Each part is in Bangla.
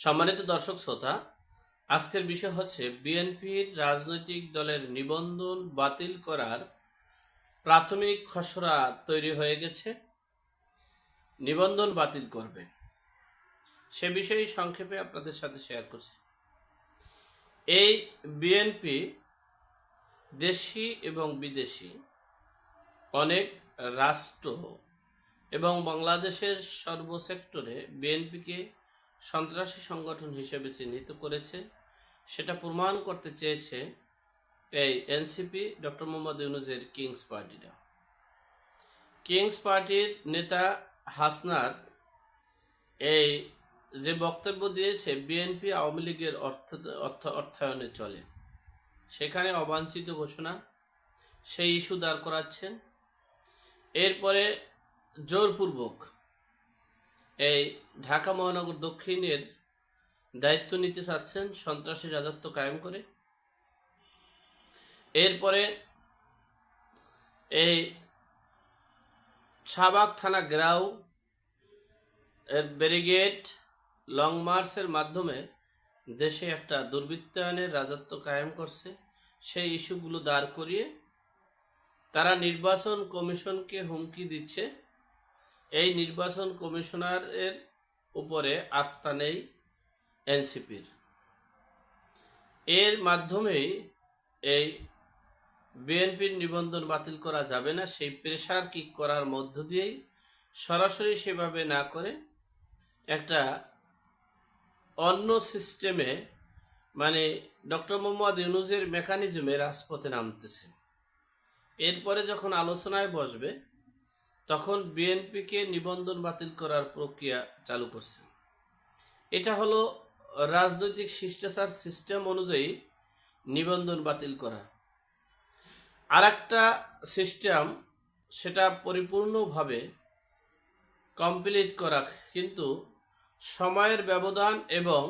সম্মানিত দর্শক শ্রোতা, আজকের বিষয় হচ্ছে বিএনপির রাজনৈতিক দলের নিবন্ধন বাতিল করার প্রাথমিক খসড়া তৈরি হয়ে গেছে, নিবন্ধন বাতিল করবে। সে বিষয়ে সংক্ষেপে আপনাদের সাথে শেয়ার করছি। এই বিএনপি দেশি এবং বিদেশি, অনেক রাষ্ট্র এবং বাংলাদেশের সর্বসেক্টরে বিএনপিকে সন্ত্রাসী সংগঠন হিসেবে চিহ্নিত করেছে। সেটা প্রমাণ করতে চেয়েছে এই এনসিপি ডক্টর মোহাম্মদ ইউনুজের কিংস পার্টিরা। কিংস পার্টির নেতা হাসনাত এই যে বক্তব্য দিয়েছে, বিএনপি আওয়ামী লীগের অর্থ অর্থ, অর্থায়নে চলে। সেখানে অবাঞ্ছিত ঘোষণা, সেই ইস্যু দাঁড় করাচ্ছেন। এরপরে জোরপূর্বক এই ঢাকা মহানগর দক্ষিণের দায়িত্ব নিতে চাচ্ছেন সন্ত্রাসী রাজত্ব কায়েম করে। এরপরে এই শাহবাগ থানা গ্রাউ এর ব্যারিগেড লং মার্চের মাধ্যমে দেশে একটা দুর্বৃত্তায়নের রাজত্ব কায়েম করছে। সেই ইস্যুগুলো দাঁড় করিয়ে তারা নির্বাচন কমিশনকে হুমকি দিচ্ছে। এই নির্বাচন কমিশনারের উপরে আস্থা নেই এনসিপির। এর মাধ্যমেই এই বিএনপির নিবন্ধন বাতিল করা যাবে না, সেই প্রেশার কিক করার মধ্য দিয়েই সরাসরি সেভাবে না করে একটা অন্য সিস্টেমে মানে ডক্টর মোহাম্মদ ইউনুজের মেকানিজমে রাজপথে নামতেছে। এরপরে যখন আলোচনায় বসবে তখন বিএনপিকে নিবন্ধন বাতিল করার প্রক্রিয়া চালু করছে। এটা হলো রাজনৈতিক শিষ্টাচার সিস্টেম অনুযায়ী নিবন্ধন বাতিল করা। আর একটা সিস্টেম সেটা পরিপূর্ণভাবে কমপ্লিট করা, কিন্তু সময়ের ব্যবধান এবং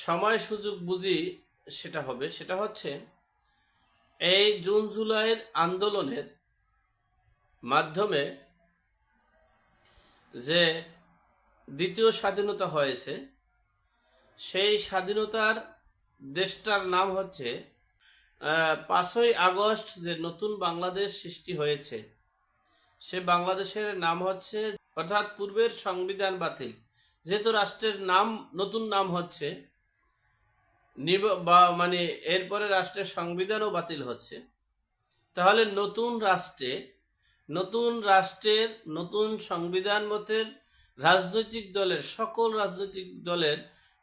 সময় সুযোগ বুঝি সেটা হবে। সেটা হচ্ছে এই জুন জুলাইয়ের আন্দোলনের মাধ্যমে যে দ্বিতীয় স্বাধীনতা হয়েছে, সেই স্বাধীনতার দেশটার নাম হচ্ছে পাঁচই আগস্ট যে নতুন বাংলাদেশ সৃষ্টি হয়েছে, সে বাংলাদেশের নাম হচ্ছে, অর্থাৎ পূর্বের সংবিধান বাতিল। যেহেতু রাষ্ট্রের নাম, নতুন নাম হচ্ছে, নিব- বা মানে এরপরে রাষ্ট্রের সংবিধানও বাতিল হচ্ছে, তাহলে নতুন রাষ্ট্রে নতুন রাষ্ট্রের, নতুন সংবিধান মতের রাজনৈতিক দলের, সকল রাজনৈতিক দলের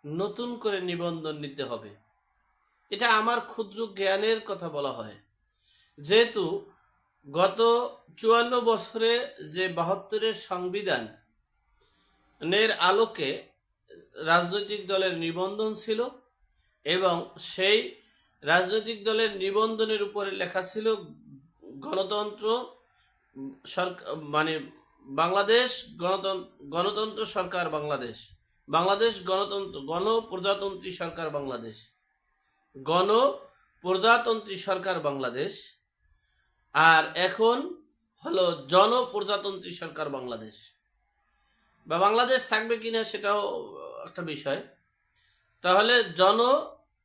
নতুন করে নিবন্ধন নিতে হবে। এটা আমার ক্ষুদ্র জ্ঞানের কথা বলা হয়। যেহেতু গত চুয়ান্ন বছরে যে বাহাত্তরের সংবিধান এর আলোকে রাজনৈতিক দলের নিবন্ধন ছিল এবং সেই রাজনৈতিক দলের নিবন্ধনের উপরে লেখা ছিল গণতন্ত্র সরকার মানে বাংলাদেশ গণতন্ত্র গণতন্ত্র সরকার বাংলাদেশ। বাংলাদেশ, গণতন্ত্র গণপ্রজাতন্ত্রী সরকার বাংলাদেশ। গণ প্রজাতন্ত্রী সরকার বাংলাদেশ। আর এখন হলো জনপ্রজাতন্ত্রী সরকার বাংলাদেশ। বা বাংলাদেশ থাকবে কিনা সেটাও একটা বিষয়। তাহলে জন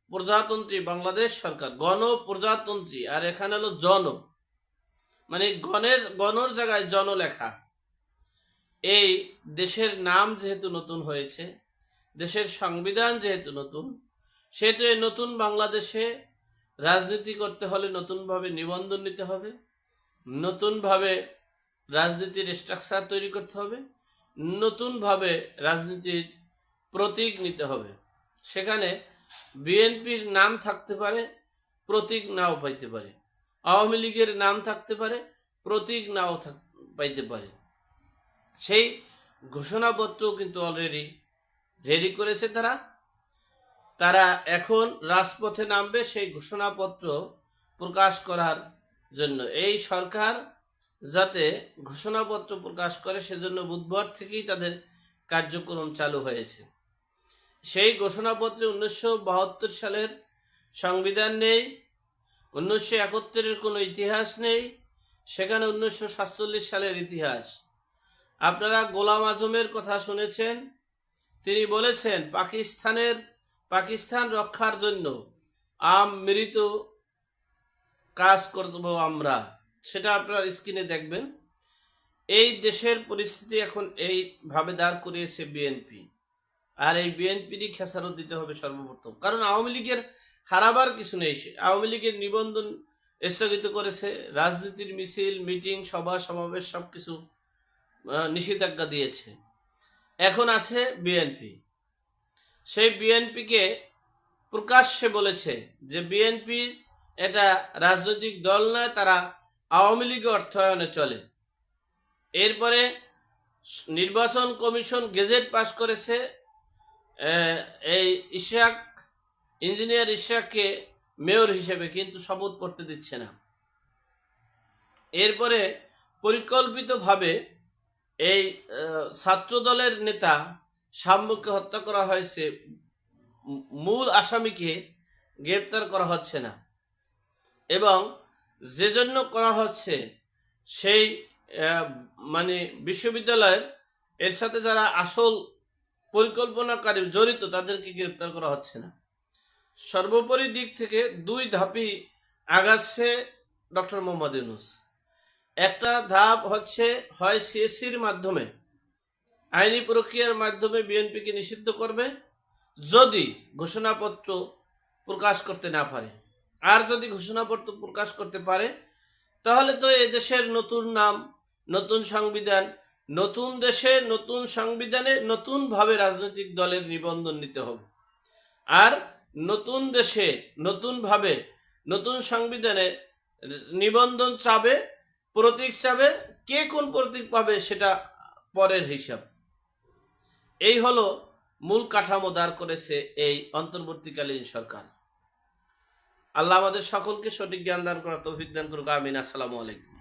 প্রজাতন্ত্রী বাংলাদেশ সরকার, গণপ্রজাতন্ত্রী। আর এখানে হলো জন। মানে গণের, গণর জায়গায় জন লেখা এই দেশের নাম যেহেতু নতুন হয়েছে, দেশের সংবিধান যেহেতু নতুন, সেহেতু এই নতুন বাংলাদেশে রাজনীতি করতে হলে নতুনভাবে নিবন্ধন নিতে হবে, নতুনভাবে রাজনীতির স্ট্রাকচার তৈরি করতে হবে, নতুনভাবে রাজনীতির প্রতীক নিতে হবে। সেখানে বিএনপির নাম থাকতে পারে, প্রতীক নাও পাইতে পারে। আওয়ামী লীগের নাম থাকতে পারে, প্রতীক নাও পাইতে পারে। সেই ঘোষণাপত্র কিন্তু অলরেডি রেডি করেছে তারা। তারা এখন রাজপথে নামবে সেই ঘোষণাপত্র প্রকাশ করার জন্য। এই সরকার যাতে ঘোষণাপত্র প্রকাশ করে, সেজন্য বুধবার থেকেই তাদের কার্যক্রম চালু হয়েছে। সেই ঘোষণাপত্রে উনিশশো বাহাত্তর সালের সংবিধান নেই। উনিশশো একাত্তরের কোনো ইতিহাস নেই, সেখানে উনিশশো সাতচল্লিশ সালের ইতিহাস। আপনারা গোলাম আজমের কথা শুনেছেন, তিনি বলেছেন, পাকিস্তানের, পাকিস্তান রক্ষার জন্য আম মৃত কাজ করব আমরা। সেটা আপনার স্ক্রিনে দেখবেন। এই দেশের পরিস্থিতি এখন এইভাবে দাঁড় করিয়েছে বিএনপি। আর এই বিএনপিরই খেসারত দিতে হবে সর্বপ্রথম। কারণ আওয়ামী লীগের হারাবার কিছু নেই। আওয়ামী লীগের নিবন্ধন স্থগিত করেছে। রাজনীতির মিছিল, মিটিং, সভা, সমাবেশ সব কিছু নিষেধাজ্ঞা দিয়েছে। এখন আছে বিএনপি। সেই বিএনপিকে প্রকাশ্যে বলেছে যে বিএনপি এটা রাজনৈতিক দল নয়, তারা আওয়ামী লীগ অর্থায়নে চলে। এরপরে নির্বাচন কমিশন গেজেট পাস করেছে এই ইশাক ইঞ্জিনিয়ার ইশাককে মেয়র হিসেবে কিন্তু শপথ করতে দিচ্ছে না। এরপরে পরিকল্পিতভাবে এই ছাত্রদলের নেতা শাম্মুককে হত্যা করা হয়েছে। মূল আসামিকে গ্রেপ্তার করা হচ্ছে না। এবং যে জন্য করা হচ্ছে সেই মানে বিশ্ববিদ্যালয়ের, এর সাথে যারা আসল পরিকল্পনাকারী জড়িত তাদেরকে গ্রেপ্তার করা হচ্ছে না। সর্বোপরি দিক থেকে দুই ধাপই আগাচ্ছে ডক্টর মোহাম্মদ ইউনুস। একটা ধাপ হচ্ছে হয় সিএসসির মাধ্যমে, আইনি প্রক্রিয়ার মাধ্যমে বিএনপিকে নিষিদ্ধ করবে, যদি ঘোষণাপত্র প্রকাশ করতে না পারে। আর যদি ঘোষণাপত্র প্রকাশ করতে পারে, তাহলে তো এদেশের নতুন নাম, নতুন সংবিধান, নতুন দেশে নতুন সংবিধানে নতুনভাবে রাজনৈতিক দলের নিবন্ধন নিতে হবে। আর নতুন দেশে, নতুনভাবে, নতুন সংবিধানে নিবন্ধন চাবে, প্রতীক চাবে, কে কোন প্রতীক পাবে সেটা পরের হিসাব। এই হলো মূল কাঠামো দাঁড় করেছে এই অন্তর্বর্তীকালীন সরকার। আল্লাহ আমাদের সকলকে সঠিক জ্ঞান দান করার তৌফিক দান করুক। আমিন। আসসালামু আলাইকুম।